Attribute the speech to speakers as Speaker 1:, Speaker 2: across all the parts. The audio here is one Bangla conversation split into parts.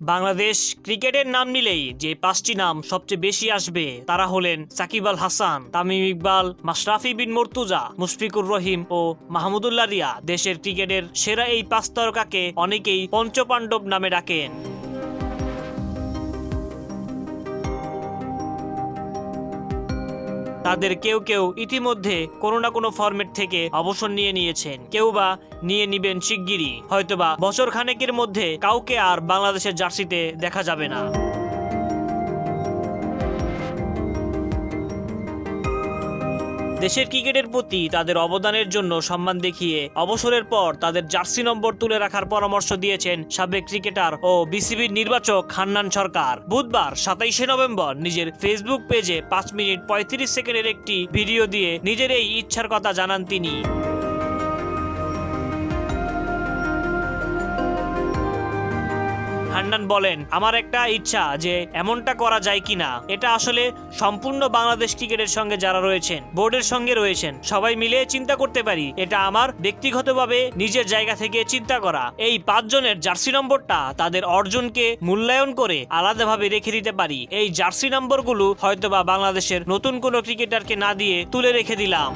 Speaker 1: বাংলাদেশ ক্রিকেটের নাম নিলেই যে পাঁচটি নাম সবচেয়ে বেশি আসবে, তারা হলেন সাকিব আল হাসান, তামিম ইকবাল, মাশরাফি বিন মর্তুজা, মুশফিকুর রহিম ও মাহমুদুল্লাহ রিয়া। দেশের ক্রিকেটের সেরা এই পাঁচ তারকাকে অনেকেই পঞ্চপাণ্ডব নামে ডাকেন। তাদের কেউ কেউ ইতিমধ্যে কোনো না কোনো ফরম্যাট থেকে অবসর নিয়ে নিয়েছেন। কেউ বা নিয়ে নিবেন শিগগিরই। হয়তোবা বছর খানেকের মধ্যে কাউকে আর বাংলাদেশের জার্সিতে দেখা যাবে না। দেশের ক্রিকেটের প্রতি তাদের অবদানের জন্য সম্মান দেখিয়ে অবসরের পর তাদের জার্সি নম্বর তুলে রাখার পরামর্শ দিয়েছেন সাবেক ক্রিকেটার ও বিসিবির নির্বাচক খান্নান সরকার। বুধবার সাতাইশে নভেম্বর নিজের ফেসবুক পেজে পাঁচ মিনিট পঁয়ত্রিশ সেকেন্ডের একটি ভিডিও দিয়ে নিজের এই ইচ্ছার কথা জানান তিনি। হান্নান বলেন, আমার একটা ইচ্ছা যে এমনটা করা যায় কিনা। এটা আসলে সম্পূর্ণ বাংলাদেশ ক্রিকেটের সঙ্গে যারা রয়েছেন, বোর্ডের সঙ্গে রয়েছেন, সবাই মিলে চিন্তা করতে পারি। এটা আমার ব্যক্তিগতভাবে নিজের জায়গা থেকে চিন্তা করা। এই পাঁচজনের জার্সি নম্বরটা তাদের অর্জনকে মূল্যায়ন করে আলাদাভাবে রেখে দিতে পারি। এই জার্সি নম্বরগুলো হয়তোবা বাংলাদেশের নতুন কোনো ক্রিকেটারকে না দিয়ে তুলে রেখে দিলাম।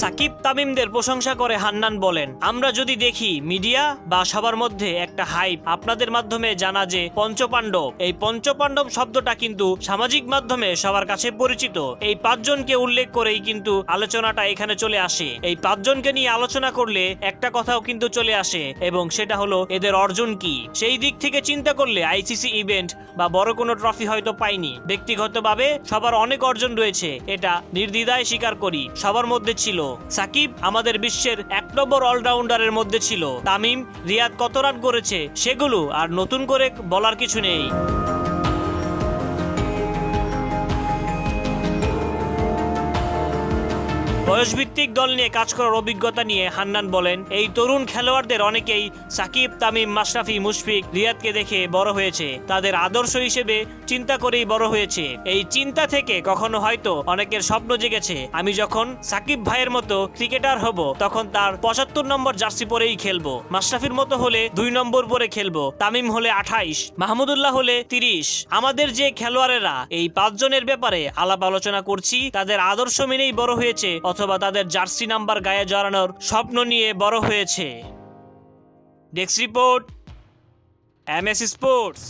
Speaker 1: সাকিব তামিমদের প্রশংসা করে হান্নান বলেন, আমরা যদি দেখি মিডিয়া বা সবার মধ্যে একটা হাইপ, আপনাদের মাধ্যমে জানা যে পঞ্চপাণ্ডব, এই পঞ্চপাণ্ডব শব্দটা কিন্তু সামাজিক মাধ্যমে সবার কাছে পরিচিত। এই পাঁচজনকে উল্লেখ করেই কিন্তু আলোচনাটা এখানে চলে আসে। এই পাঁচজনকে নিয়ে আলোচনা করলে একটা কথাও কিন্তু চলে আসে, এবং সেটা হলো, এদের অর্জন কি? সেই দিক থেকে চিন্তা করলে আইসিসি ইভেন্ট বা বড় কোনো ট্রফি হয়তো পাইনি। ব্যক্তিগতভাবে সবার অনেক অর্জন রয়েছে, এটা নির্দ্বিধায় স্বীকার করি, সবার মধ্যে ছিল। সাকিব আমাদের বিশ্বের এক নম্বর অলরাউন্ডারের মধ্যে ছিল। তামিম, রিয়াদ কত রান করেছে, সেগুলো আর নতুন করে বলার কিছু নেই। বয়সভিত্তিক দল নিয়ে কাজ করার অভিজ্ঞতা নিয়ে হান্নান বলেন, এই তরুণ খেলোয়াড়দের অনেকেই সাকিব, তামিম, মাশরাফি, মুশফিক, রিয়াদকে দেখে বড় হয়েছে। তাদের আদর্শ হিসেবে চিন্তা করেই বড় হয়েছে। এই চিন্তা থেকে কখনো হয়তো অনেকের স্বপ্ন জেগেছে। আমি যখন সাকিব ভাইয়ের মতো ক্রিকেটার হব, তখন তার পঁচাত্তর নম্বর জার্সি পরেই খেলব। মাশরাফির মতো হলে দুই নম্বর পরে খেলব। তামিম হলে আঠাইশ, মাহমুদুল্লাহ হলে তিরিশ। আমাদের যে খেলোয়াড়েরা, এই পাঁচজনের ব্যাপারে আলাপ আলোচনা করছি। তাদের আদর্শ মেনেই বড় হয়েছে অথবা তাদের জার্সি নাম্বার গায়ে জড়ানোর স্বপ্ন নিয়ে বড় হয়েছে। Desk report M S sports.